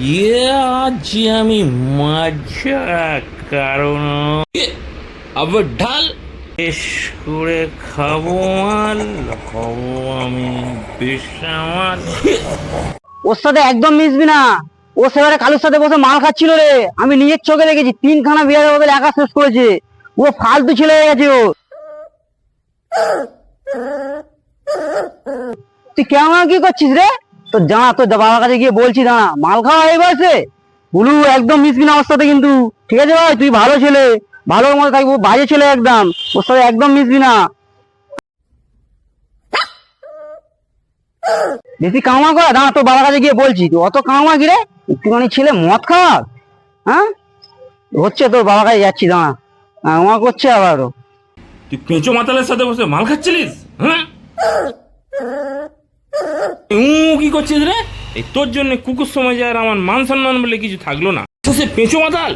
ইয়ে আমি মজা কারণ আবার ঢাল। বেশ করে খাব হব আমি বেসামাল ওর সাথে একদম মিশবি না। ও সেবারে কালুর সাথে বসে মাল খাচ্ছিল রে। আমি নিজের চোখে দেখেছি, তিনখানা বিয়ারের বদলে একা শেষ করেছে। ও ফালতু ছেলে হয়ে গেছে ও। তুই কেমন কি করছিস রে? তো জানা তোর বাবার কাছে গিয়ে বলছি, দাঁড়া, মাল খাওয়া এই বয়সে গুলু একদম মিশবি না ওর সাথে কিন্তু। ঠিক আছে ভাই, তুই ভালো ছেলে, ভালো মতো থাকব বাজে ছেলে একদম। ওর সাথে একদম মিশবি না। বেশি কামা করা, দাঁড়া, তোর বাবার কাছে গিয়ে বলছি। তুই অত কামা কি রে? একটুখানি ছেলে মদ খাওয়া হ্যাঁ? হচ্ছে তোর বাবার কাছে যাচ্ছি, দাঁড়া। কামা করছে আবারও। তুই পেঁচো মাতালের সাথে বসে মাল খাচ্ছিলিস? হ্যাঁ? কি করছিস রে? এই তোর জন্য কুকুর সময় আর আমার মান সম্মান বলে কিছু থাকল না। সে পেঁচো মাতাল।